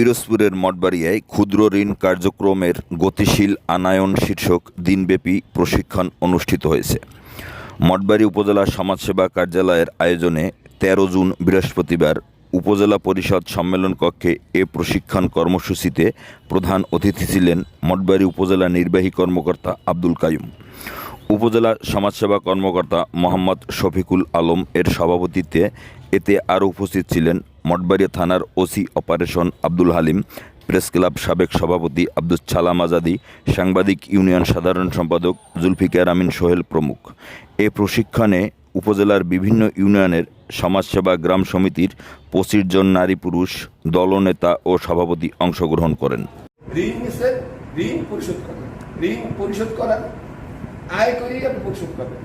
পিরোজপুরের মঠবাড়িয়ায় ক্ষুদ্র ঋণ কার্যক্রমের গতিশীল আনায়ন শীর্ষক দিনব্যাপী প্রশিক্ষণ অনুষ্ঠিত হয়েছে। মঠবাড়ি উপজেলা সমাজসেবা কার্যালয়ের আয়োজনে তেরো জুন বৃহস্পতিবার উপজেলা পরিষদ সম্মেলন কক্ষে এ প্রশিক্ষণ কর্মসূচিতে প্রধান অতিথি ছিলেন মঠবাড়ি উপজেলা নির্বাহী কর্মকর্তা আব্দুল কায়ুম উপজেলা সমাজসেবা কর্মকর্তা মোহাম্মদ শফিকুল আলম এর সভাপতিত্বে এতে আরও উপস্থিত ছিলেন মঠবাড়িয়া থানার OC operation Abdul Halim, press club সাবেক সভাপতি আব্দুল ছালাম আজাদি, সাংবাদিক ইউনিয়ন সাধারণ সম্পাদক জুলফিকার আমিন সোহেল প্রমুখ। এ প্রশিক্ষণে উপজেলার বিভিন্ন ইউনিয়নের সমাজসেবা গ্রাম সমিতির পঁচিশ জন নারী পুরুষ, দলনেতা ও সভাপতি অংশগ্রহণ করেন। আয় আপনি পরিশোধ করবেন।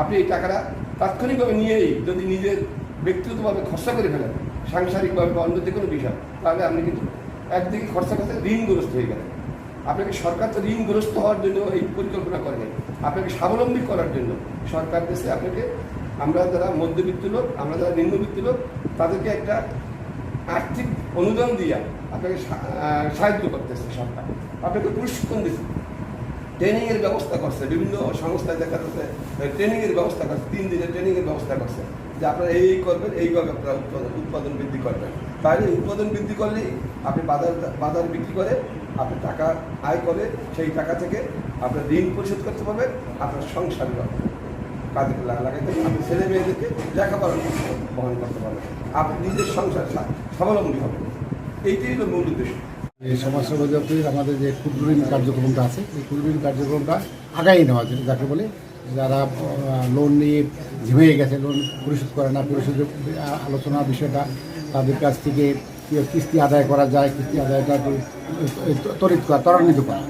আপনি এই টাকাটা তাৎক্ষণিকভাবে নিয়েই যদি নিজের ব্যক্তিগতভাবে খরচা করে ফেলেন সাংসারিকভাবে বা অন্য যে কোনো বিষয়, তাহলে আপনি কিন্তু একদিকে খরচা করতে ঋণগ্রস্ত হয়ে গেলেন। আপনাকে সরকার তো ঋণগ্রস্ত হওয়ার জন্য এই পরিকল্পনা করে নাই। আপনাকে স্বাবলম্বী করার জন্য সরকার দেশে আপনাকে, আমরা যারা মধ্যবিত্ত লোক, আমরা যারা নিম্নবিত্ত লোক, তাদেরকে একটা আর্থিক অনুদান দিয়া আপনাকে সাহায্য করতেছে সরকার। আপনাকে প্রশিক্ষণ দিচ্ছে ট্রেনিংয়ের ব্যবস্থা করছে। বিভিন্ন সংস্থায় দেখা যাচ্ছে, ট্রেনিংয়ের ব্যবস্থা করছে, তিন দিনের ট্রেনিংয়ের ব্যবস্থা করছে। যে আপনারা এই করবেন এইভাবে আপনারা উৎপাদন উৎপাদন বৃদ্ধি করবেন। তাহলে উৎপাদন বৃদ্ধি করলেই আপনি বাজার বাজার বিক্রি করে আপনি টাকা আয় করে সেই টাকা থেকে আপনার ঋণ পরিশোধ করতে পারবেন, আপনার সংসার কাজে লাগা- লাগাইতে আপনি ছেলে মেয়েদেরকে লেখাপড়া বহন করতে পারবেন। আপনি নিজের সংসার স্বাবলম্বী হবেন। এইটাই হলো মূল উদ্দেশ্য। এই সমাজসেবা আমাদের যে ক্ষুদ্র ঋণ কার্যক্রমটা আছে, এই ক্ষুদ্র ঋণ কার্যক্রমটা আগাই নেওয়া যাকে বলে যারা লোন নিয়ে ঝিমিয়ে গেছে লোন পরিশোধ করে না, পরিশোধের আলোচনা বিষয়টা তাদের কাছ থেকে কিস্তি আদায় করা যায়, কিস্তি আদায়টা ত- ত্বরিত করা, ত্বরান্বিত করা।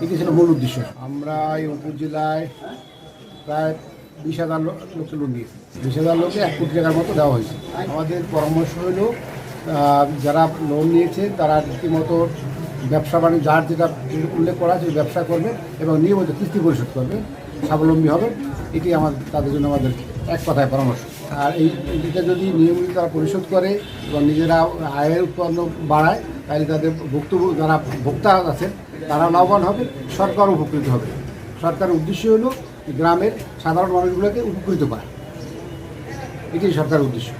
এটি ছিল মূল উদ্দেশ্য। আমরা এই উপজেলায় প্রায় বিশ হাজার লোককে লোন দিয়েছি। বিশ হাজার লোকে এক কোটি টাকার মতো দেওয়া হয়েছে। আমাদের পরামর্শ হলো যারা লোন নিয়েছে, তারা রীতিমতো ব্যবসা বাণিজ্য, যার যেটা উল্লেখ করা আছে, ব্যবসা করবে এবং নিয়মিত কিস্তি পরিশোধ করবে। স্বাবলম্বী হবে, এটি আমার, তাদের জন্য আমাদের এক কথায় পরামর্শ। আর এই এটা যদি নিয়মিত তারা পরিশোধ করে এবং নিজেরা আয়ের উৎপন্ন বাড়ায়, তাহলে তাদের ভুক্ত যারা ভোক্তা আছেন, তারা লাভবান হবে সরকার উপকৃত হবে। সরকারের উদ্দেশ্য হলো গ্রামের সাধারণ মানুষগুলোকে উপকৃত করা। এটাই সরকারের উদ্দেশ্য।